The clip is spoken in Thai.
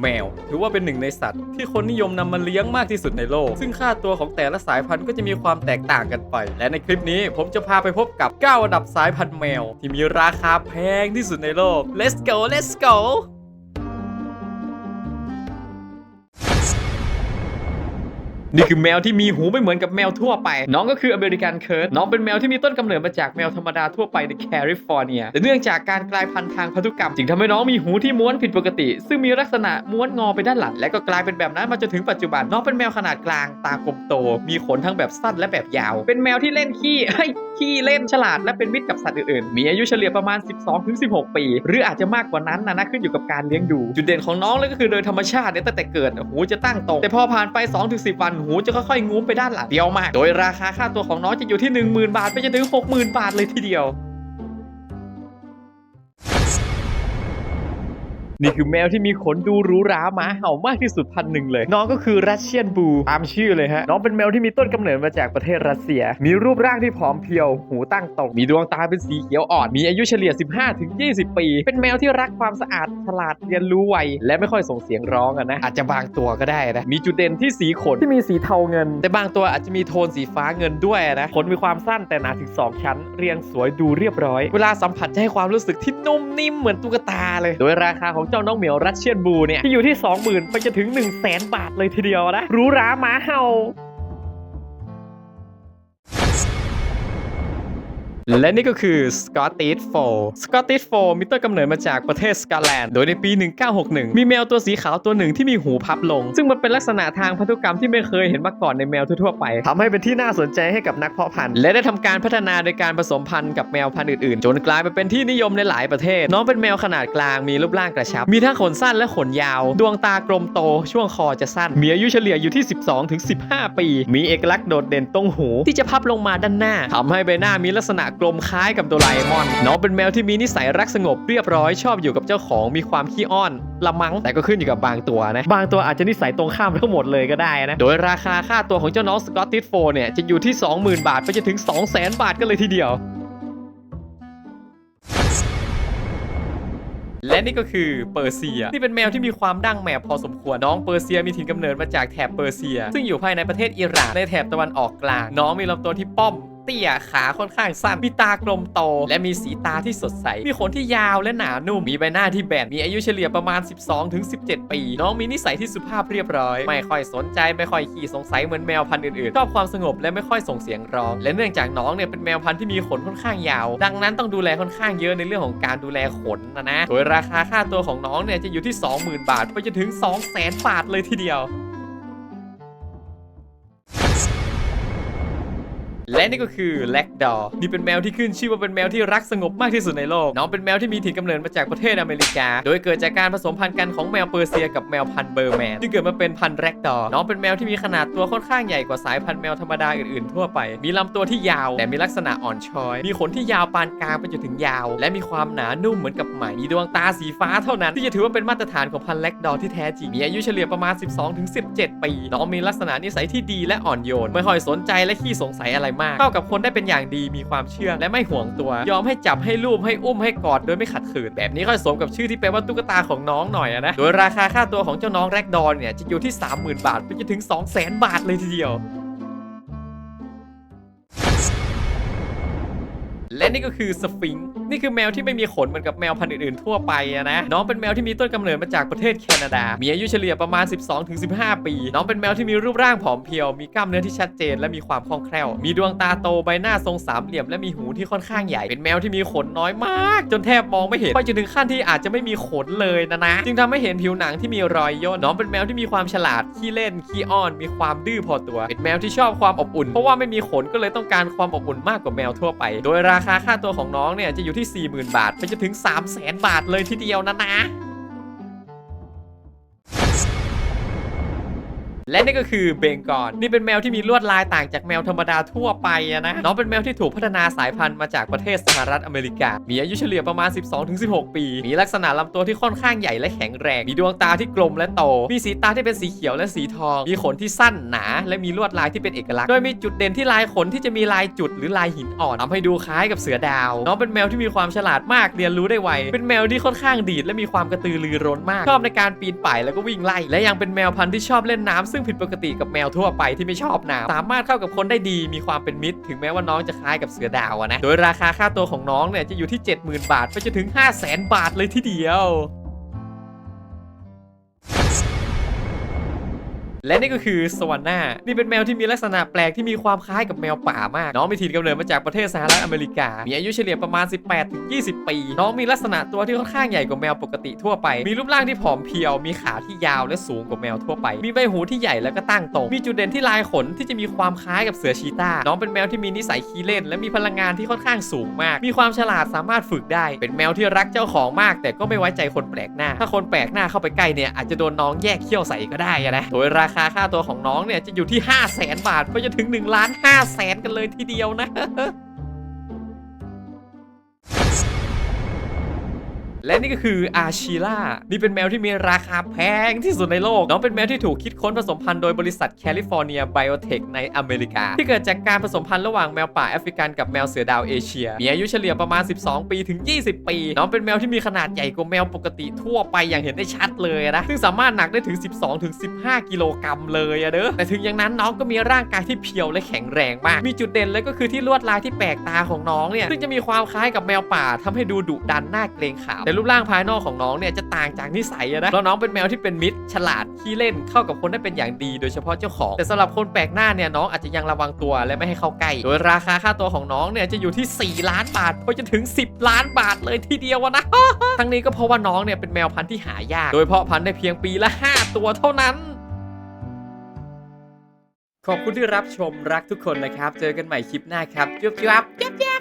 แมว ถือว่าเป็นหนึ่งในสัตว์ ที่คนนิยมนำมาเลี้ยงมากที่สุดในโลก ซึ่งค่าตัวของแต่ละสายพันธุ์ก็จะมีความแตกต่างกันไป และในคลิปนี้ผมจะพาไปพบกับ 9 อันดับสายพันธุ์แมว ที่มีราคาแพงที่สุดในโลก let's go let's go นี่คือแมวที่มีหูไม่เหมือนกับแมวทั่วไป น้องก็คืออเมริกันเคิร์ดน้องเป็นแมวที่มีต้นกำเนิดมาจากแมวธรรมดาทั่วไปในแคลิฟอร์เนียแต่เนื่องจากการกลายพันธุ์ทางพันธุกรรมจึงทำให้น้องมีหูที่ม้วนผิดปกติ ซึ่งมีลักษณะม้วนงอไปด้านหลังและก็กลายเป็นแบบนั้นมาจนถึงปัจจุบันน้องเป็นแมวขนาดกลางตากลมโต มีขนทั้งแบบสั้นและแบบยาว เป็นแมวที่เล่นขี้ ขี้เล่นฉลาดและเป็นมิตรกับสัตว์อื่นๆ มีอายุเฉลี่ยประมาณ 12-16 ปี หรืออาจจะมากกว่านั้นนะนะขึ้นอยู่กับการเลี้ยงดู จุดเด่นของน้องเลยก็คือโดยธรรมชาติเนี่ยตั้งแต่เกิดหูจะตั้งตรง แต่พอผ่านไป 2-10 วันหูจะค่อยๆงุ้มไปด้านหลังเดียวมาก โดยราคาค่าตัวของน้องจะอยู่ที่ 10,000 บาทไปจนถึง 60,000 บาทเลยทีเดียว นี่คือแมวที่มีขนดูหรูหราหมาเห่ามากที่สุดพันหนึ่งเลย น้องก็คือรัสเซียนบูตามชื่อเลยฮะ น้องเป็นแมวที่มีต้นกำเนิดมาจากประเทศรัสเซีย มีรูปร่างที่ผอมเพรียว หูตั้งตรงมีดวงตาเป็นสีเขียวอ่อน มีอายุเฉลี่ย 15-20 ปี เป็นแมวที่รักความสะอาดฉลาดเรียนรู้ไว และไม่ค่อยส่งเสียงร้องอะนะ อาจจะบางตัวก็ได้นะ มีจุดเด่นที่สีขนที่มีสีเทาเงิน แต่บางตัวอาจจะมีโทนสีฟ้าเงินด้วยนะ ขนมีความสั้นแต่หนาถึง 2 ชั้น เรียงสวยดูเรียบร้อย เวลาสัมผัสจะให้ความรู้สึกที่นุ่มนิ่มเหมือนตุ๊กตาเลย โดยราคาของเจ้าน้องเหมียวรัสเชียนบูเนี่ยที่อยู่ที่ 20,000 ไปจนถึง 1 0 0 0 0แบาทเลยทีเดียวนะ รู้ร้าหมาเห่า และนี่ก็คือ Scottish Fold Scottish Fold มีต้นกำเนิดมาจากประเทศสกอตแลนด์ โดยในปี 1961 มีแมวตัวสีขาวตัวหนึ่งที่มีหูพับลง ซึ่งมันเป็นลักษณะทางพันธุกรรมที่ไม่เคยเห็นมาก่อนในแมวทั่วๆไปทำให้เป็นที่น่าสนใจให้กับนักเพาะพันธุ์ และได้ทำการพัฒนาโดยการผสมพันธุ์กับแมวพันธุ์อื่นๆ จนกลายไปเป็นที่นิยมในหลายประเทศ น้องเป็นแมวขนาดกลาง มีรูปร่างกระชับ มีทั้งขนสั้นและขนยาว ดวงตากลมโต ช่วงคอจะสั้น มีอายุเฉลี่ยอยู่ที่ 12-15 ปี มีเอกลักษณ์โดดเด่นตรงหู ที่จะพับลงมาด้านหน้าทำให้ใบหน้ามีลักษณะกลมคล้ายกับโดราเอมอน น้องเป็นแมวที่มีนิสัยรักสงบเรียบร้อยชอบอยู่กับเจ้าของมีความขี้อ้อนละมังแต่ก็ขึ้นอยู่กับบางตัวนะ บางตัวอาจจะนิสัยตรงข้ามทั้งหมดเลยก็ได้นะ โดยราคาค่าตัวของเจ้าน้องสกอตติชโฟเนี่ยจะอยู่ที่ 20,000 บาทไปจนถึง 200,000 บาทกันเลยทีเดียวและนี่ก็คือเปอร์เซียที่เป็นแมวที่มีความดั้งแมวพอสมควรน้องเปอร์เซียมีถิ่นกำเนิดมาจากแถบเปอร์เซีย ซึ่งอยู่ภายในประเทศอิหร่านในแถบตะวันออกกลาง น้องมีลำตัวที่ป้อม เตี้ยขาค่อนข้างสั้นมีตากลมโต และมีสีตาที่สดใส มีขนที่ยาวและหนานุ่มมีใบหน้าที่แบนมีอายุเฉลี่ยประมาณ 12-17 ปี น้องมีนิสัยที่สุภาพเรียบร้อย ไม่ค่อยสนใจไม่ค่อยขี้สงสัยเหมือนแมวพันธุ์อื่นๆชอบความสงบและไม่ค่อยส่งเสียงร้อง และเนื่องจากน้องเนี่ยเป็นแมวพันธุ์ที่มีขนค่อนข้างยาว ดังนั้นต้องดูแลค่อนข้างเยอะในเรื่องของการดูแลขนนะนะโดยราคาค่าตัวของน้องเนี่ยจะอยู่ที่ 20,000 บาทไปจนถึง 200,000 บาทเลยทีเดียว และนี่ก็คือแลกดอนี่เป็นแมวที่ขึ้นชื่อว่าเป็นแมวที่รักสงบมากที่สุดในโลก น้องเป็นแมวที่มีถิ่นกำเนิดมาจากประเทศอเมริกา โดยเกิดจากการผสมพันธุ์กันของแมวเปอร์เซียกับแมวพันธุ์เบอร์แมนที่เกิดมาเป็นพันธุ์แรกดอน้องเป็นแมวที่มีขนาดตัวค่อนข้างใหญ่กว่าสายพันธุ์แมวธรรมดาอื่นๆทั่วไป มีลำตัวที่ยาวแต่มีลักษณะอ่อนช้อย มีขนที่ยาวปานกลางไปจนถึงยาว และมีความหนานุ่มเหมือนกับไหมมีดวงตาสีฟ้าเท่านั้น ที่จะถือว่าเป็นมาตรฐานของพันธุ์แลกดอที่แท้จริง มีอายุเฉลี่ยประมาณ 12-17 ปี น้องมีลักษณะนิสัยที่ดีและอ่อนโยน ไม่ค่อยสนใจและขี้สงสัยอะไรมาก เข้ากับคนได้เป็นอย่างดีมีความเชื่องและไม่ห่วงตัว ยอมให้จับให้ลูบให้อุ้มให้กอดโดยไม่ขัดขืน แบบนี้ค่อยสมกับชื่อที่แปลว่าตุ๊กตาของน้องหน่อยนะโดยราคาค่าตัวของเจ้าน้องแรกดอนเนี่ยจะอยู่ที่ 30,000 บาทไปจนถึง 200,000 บาทเลยทีเดียวและนี่ก็คือสฟิงค์ นี่คือแมวที่ไม่มีขนเหมือนกับแมวพันธุ์อื่นๆทั่วไปอะนะน้องเป็นแมวที่มีต้นกำเนิดมาจากประเทศแคนาดา มีอายุเฉลี่ยประมาณ 12-15 ปี น้องเป็นแมวที่มีรูปร่างผอมเพรียว มีกล้ามเนื้อที่ชัดเจนและมีความคล่องแคล่ว มีดวงตาโตใบหน้าทรงสามเหลี่ยมและมีหูที่ค่อนข้างใหญ่ เป็นแมวที่มีขนน้อยมาก จนแทบมองไม่เห็นไปจนถึงขั้นที่อาจจะไม่มีขนเลยนะนะจึงทำให้เห็นผิวหนังที่มีรอยย่นน้องเป็นแมวที่มีความฉลาดขี้เล่นขี้อ้อน มีความดื้อพอตัว เป็นแมวที่ชอบความอบอุ่น เพราะว่าไม่มีขนก็เลยต้องการความอบอุ่นมากกว่าแมวทั่วไป โดยราคาค่าตัวของน้องเนี่ยจะอยู่ที่40,000 บาท ไปจนถึง 300,000 บาทเลยทีเดียวนะนะ และนี่ก็คือเบงกอลนี่เป็นแมวที่มีลวดลายต่างจากแมวธรรมดาทั่วไปนะน้องเป็นแมวที่ถูกพัฒนาสายพันธุ์มาจากประเทศสหรัฐอเมริกา มีอายุเฉลี่ยประมาณ 12-16 ปี มีลักษณะลำตัวที่ค่อนข้างใหญ่และแข็งแรง มีดวงตาที่กลมและโต มีสีตาที่เป็นสีเขียวและสีทอง มีขนที่สั้นหนา และมีลวดลายที่เป็นเอกลักษณ์ โดยมีจุดเด่นที่ลายขนที่จะมีลายจุดหรือลายหินอ่อนทำให้ดูคล้ายกับเสือดาว น้องเป็นแมวที่มีความฉลาดมากเรียนรู้ได้ไว เป็นแมวที่ค่อนข้างดีดและมีความกระตือรือร้นมาก ชอบในการปีนป่ายแล้วก็วิ่งไล่ และยังเป็นแมวพันธุ์ที่ชอบเล่นน้ำซึ่งผิดปกติกับแมวทั่วไปที่ไม่ชอบน้ำสามารถเข้ากับคนได้ดีมีความเป็นมิตร ถึงแม้ว่าน้องจะคล้ายกับเสือดาวนะโดยราคาค่าตัวของน้องเนี่ยจะอยู่ที่ 70,000 บาทไปจนถึง 5 0 0 0 0 0 บาทเลยทีเดียว และนี่ก็คือสวรรค์นานี่เป็นแมวที่มีลักษณะแปลกที่มีความคล้ายกับแมวป่ามาก น้องมีถิ่นกำเนิดมาจากประเทศสหรัฐอเมริกา มีอายุเฉลี่ยประมาณ 18ถึง20 ปี น้องมีลักษณะตัวที่ค่อนข้างใหญ่กว่าแมวปกติทั่วไป มีรูปร่างที่ผอมเพรียว มีขาที่ยาวและสูงกว่าแมวทั่วไป มีใบหูที่ใหญ่แล้วก็ตั้งตรง มีจุดเด่นที่ลายขนที่จะมีความคล้ายกับเสือชีตาน้องเป็นแมวที่มีนิสัยขี้เล่น และมีพลังงานที่ค่อนข้างสูงมาก มีความฉลาดสามารถฝึกได้ เป็นแมวที่รักเจ้าของมาก แต่ก็ไม่ไว้ใจคนแปลกหน้า ถ้าคนแปลกหน้าเข้าไปใกล้เนี่ยอาจจะโดนน้องแยกเขี้ยวใส่ก็ได้นะโดยราคาค่าตัวของน้องเนี่ยจะอยู่ที่ 5 0 0แสนบาทไปจนถึง1ล้าน5แสนกันเลยทีเดียวนะ และนี่ก็คืออาชิล่านี่เป็นแมวที่มีราคาแพงที่สุดในโลก น้องเป็นแมวที่ถูกคิดค้นผสมพันธุ์โดยบริษัทแคลิฟอร์เนียไบโอเทคในอเมริกา ที่เกิดจากการผสมพันธุ์ระหว่างแมวป่าแอฟริกันกับแมวเสือดาวเอเชีย มีอายุเฉลี่ยประมาณ 12 ปีถึง 20 ปี น้องเป็นแมวที่มีขนาดใหญ่กว่าแมวปกติทั่วไปอย่างเห็นได้ชัดเลยนะ ซึ่งสามารถหนักได้ถึง 12ถึง15 กิโลกรัมเลยอะเด้อ แต่ถึงอย่างนั้นน้องก็มีร่างกายที่เพียวและแข็งแรงมาก มีจุดเด่นเลยก็คือที่ลวดลายที่แปลกตาของน้องเนี่ย ซึ่งจะมีความคล้ายกับแมวป่าทำให้ดูดุดันน่าเกรงขามแต่รูปร่างภายนอกของน้องเนี่ยจะต่างจากนิสัยนะเพราะน้องเป็นแมวที่เป็นมิตรฉลาดขี้เล่นเข้ากับคนได้เป็นอย่างดีโดยเฉพาะเจ้าของ แต่สำหรับคนแปลกหน้าเนี่ยน้องอาจจะยังระวังตัวและไม่ให้เข้าใกล้ โดยราคาค่าตัวของน้องเนี่ยจะอยู่ที่ 4 ล้านบาทไปจนถึง 10 ล้านบาทเลยทีเดียวนะ ทั้งนี้ก็เพราะว่าน้องเนี่ยเป็นแมวพันธุ์ที่หายาก โดยเพาะพันธุ์ได้เพียงปีละ 5 ตัวเท่านั้นขอบคุณที่รับชมรักทุกคนนะครับ เจอกันใหม่คลิปหน้าครับ จุ๊บจุ๊บจุ๊บจุ๊บ